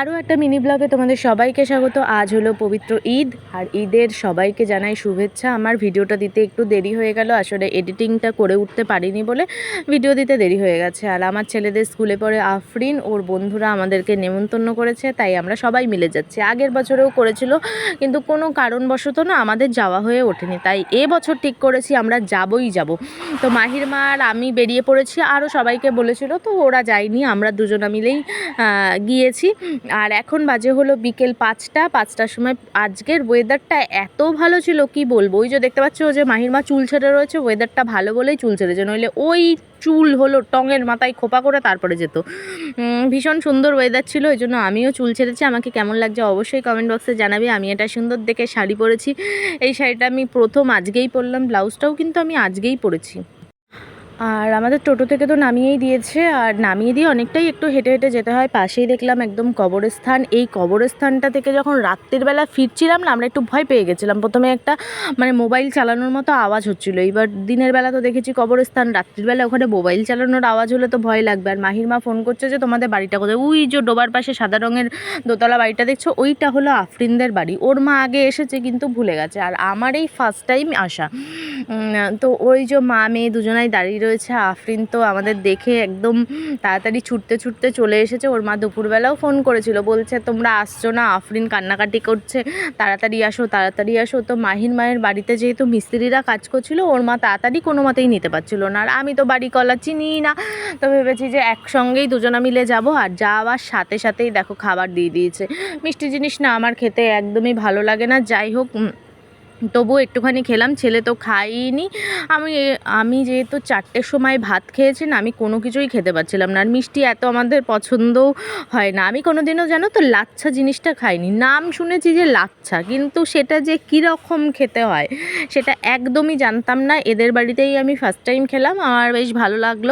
আরও একটা মিনি ব্লগে তোমাদের সবাইকে স্বাগত। আজ হলো পবিত্র ঈদ, আর ঈদের সবাইকে জানাই শুভেচ্ছা। আমার ভিডিওটা দিতে একটু দেরি হয়ে গেল, আসলে এডিটিংটা করে উঠতে পারিনি বলে ভিডিও দিতে দেরি হয়ে গেছে। আর আমার ছেলেদের স্কুলে পড়ে আফরিন, ওর বন্ধুরা আমাদেরকে নেমন্তন্ন করেছে, তাই আমরা সবাই মিলে যাচ্ছি। আগের বছরেও করেছিল, কিন্তু কোনো কারণবশত না আমাদের যাওয়া হয়ে ওঠেনি। তাই এ বছর ঠিক করেছি, আমরা যাবই যাব। তো মাহির মা আর আমি বেরিয়ে পড়েছি আরও সবাইকে বলেছিল, তো ওরা যায়নি, আমরা দুজনা মিলেই গিয়েছি। আর এখন বাজে হলো বিকেল পাঁচটা, পাঁচটার সময় আজকের ওয়েদারটা এত ভালো ছিল, কি বলব? ওই যে দেখতে পাচ্ছ যে মাহির মা চুল ছেড়ে রয়েছে ওয়েদারটা ভালো বলেই চুল ছেড়েছে নইলে ওই চুল হলো টঙের মাথায় খোপা করে তারপরে যেত। ভীষণ সুন্দর ওয়েদার ছিল, ওই জন্য আমিও চুল ছেড়েছি। আমাকে কেমন লাগছে অবশ্যই কমেন্ট বক্সে জানাবে। আমি এটা সুন্দর দেখে শাড়ি পরেছি। এই শাড়িটা আমি প্রথম আজকেই পরলাম, ব্লাউজটাও কিন্তু আমি আজকেই পরেছি। আর আমাদের টোটো থেকে তো নামিয়েই দিয়েছে, আর নামিয়ে দিয়ে অনেকটাই একটু হেঁটে হেঁটে যেতে হয়। পাশেই দেখলাম একদম কবরস্থান। এই কবরস্থানটা থেকে যখন রাত্রির বেলা ফিরছিলাম না, আমরা একটু ভয় পেয়ে গেছিলাম। প্রথমে একটা মানে মোবাইল চালানোর মতো আওয়াজ হচ্ছিল। এইবার দিনের বেলা তো দেখেছি কবরস্থান, রাত্রির বেলা ওখানে মোবাইল চালানোর আওয়াজ হলে তো ভয় লাগবে। আর মাহির মা ফোন করছে যে, তোমাদের বাড়িটা কোথায়? ওই যে ডোবার পাশে সাদা রঙের দোতলা বাড়িটা দেখছ? ওইটা হলো আফরিনদের বাড়ি। ওর মা আগে এসেছে কিন্তু ভুলে গেছে। আর আমার এই ফার্স্ট টাইম আসা। তো ওই যে মা মেয়ে দুজনাই দাঁড়িয়ে রয়েছে, আফরিন তো আমাদের দেখে একদম তাড়াতাড়ি ছুটতে ছুটতে চলে এসেছে। ওর মা দুপুরবেলাও ফোন করেছিল, বলছে, তোমরা আসছো না, আফরিন কান্নাকাটি করছে, তাড়াতাড়ি আসো তাড়াতাড়ি আসো। তো মাহির মায়ের বাড়িতে যেহেতু মিস্ত্রিরা কাজ করছিল, ওর মা তাড়াতাড়ি কোনো মতেই নিতে পারছিল না। আর আমি তো বাড়ি কলা চিনি না, তো ভেবেছি যে একসঙ্গেই দুজনা মিলে যাব, আর যাওয়ার সাথে সাথেই দেখো খাবার দিয়ে দিয়েছে। মিষ্টি জিনিস না আমার খেতে একদমই ভালো লাগে না। যাই হোক তবুও একটুখানি খেলাম, ছেলে তো খাইনি। আমি আমি যেহেতু চারটের সময় ভাত খেয়েছি না, আমি কোনো কিছুই খেতে পারছিলাম না। আর মিষ্টি এত আমাদের পছন্দও হয় না। আমি কোনো দিনও জানো তো লাচ্ছা জিনিসটা খাইনি। নাম শুনেছি যে লাচ্ছা, কিন্তু সেটা যে কীরকম খেতে হয়, সেটা একদমই জানতাম না। এদের বাড়িতেই আমি ফার্স্ট টাইম খেলাম আমার বেশ ভালো লাগল।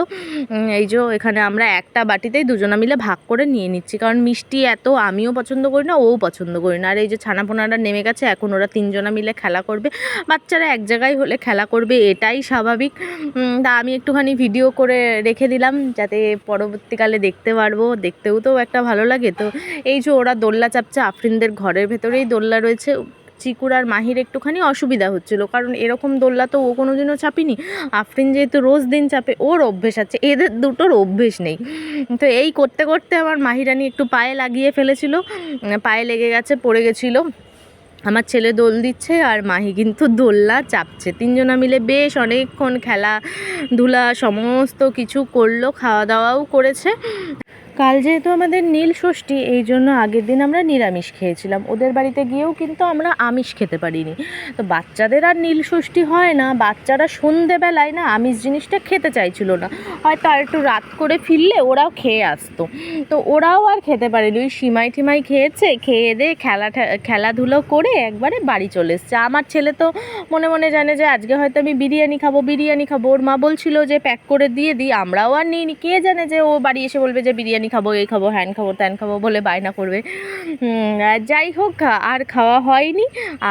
এই যে এখানে আমরা একটা বাটিতেই দুজনা মিলে ভাগ করে নিয়ে নিচ্ছি, কারণ মিষ্টি এত আমিও পছন্দ করি না, ও পছন্দ করি না। আর এই যে ছানাপোনারা নেমে গেছে, এখন ওরা তিনজনা মিলে খেলা করবে। বাচ্চারা এক জায়গায় হলে খেলা করবে, এটাই স্বাভাবিক। তা আমি একটুখানি ভিডিও করে রেখে দিলাম, যাতে পরবর্তীকালে দেখতে পারব। দেখতেও তো একটা ভালো লাগে। তো এই যে ওরা দোল্লা চাপছে, আফরিনদের ঘরের ভেতরেই দোল্লা রয়েছে। চিকুর আর মাহির একটুখানি অসুবিধা হচ্ছিল, কারণ এরকম দোল্লা তো ও কোনো দিনও চাপিনি। আফরিন যেহেতু রোজ দিন চাপে, ওর অভ্যেস আছে, এদের দুটোর অভ্যেস নেই। তো এই করতে করতে আমার মাহিরানি একটু পায়ে লাগিয়ে ফেলেছিল। পায়ে লেগে গেছে, পড়ে গেছিল। আমার ছেলে দোল দিচ্ছে আর মাহি কিন্তু দোল্লা চাপছে। তিনজনা মিলে বেশ অনেকক্ষণ খেলাধুলা সমস্ত কিছু করল খাওয়া দাওয়াও করেছে। কাল যেহেতু আমাদের নীল ষষ্ঠী, এই জন্য আগের দিন আমরা নিরামিষ খেয়েছিলাম। ওদের বাড়িতে গিয়েও কিন্তু আমরা আমিষ খেতে পারিনি। তো বাচ্চাদের আর নীল ষষ্ঠী হয় না, বাচ্চারা সন্ধেবেলায় না আমিষ জিনিসটা খেতে চাইছিল না। হয়তো আর একটু রাত করে ফিরলে ওরাও খেয়ে আসতো। তো ওরাও আর খেতে পারেনি। ওই সিমাই টিমাই খেয়েছে, খেয়ে দিয়ে খেলা খেলাধুলো করে একবারে বাড়ি চলে এসছে। আমার ছেলে তো মনে মনে জানে যে আজকে হয়তো আমি বিরিয়ানি খাব বিরিয়ানি খাব। ওর মা বলছিল যে, প্যাক করে দিয়ে দিই। আমরাও আর নিইনি। কে জানে যে ও বাড়ি এসে বলবে যে, বিরিয়ানি খাব, এই খাব, হ্যান খাব, ত্যান খাব বলে বায়না করবে। যাই হোক, আর খাওয়া হয়নি।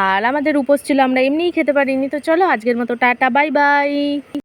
আর আমাদের উপোস ছিল, আমরা এমনিই খেতে পারিনি। তো চলো, আজকের মতো টাটা, বাই বাই।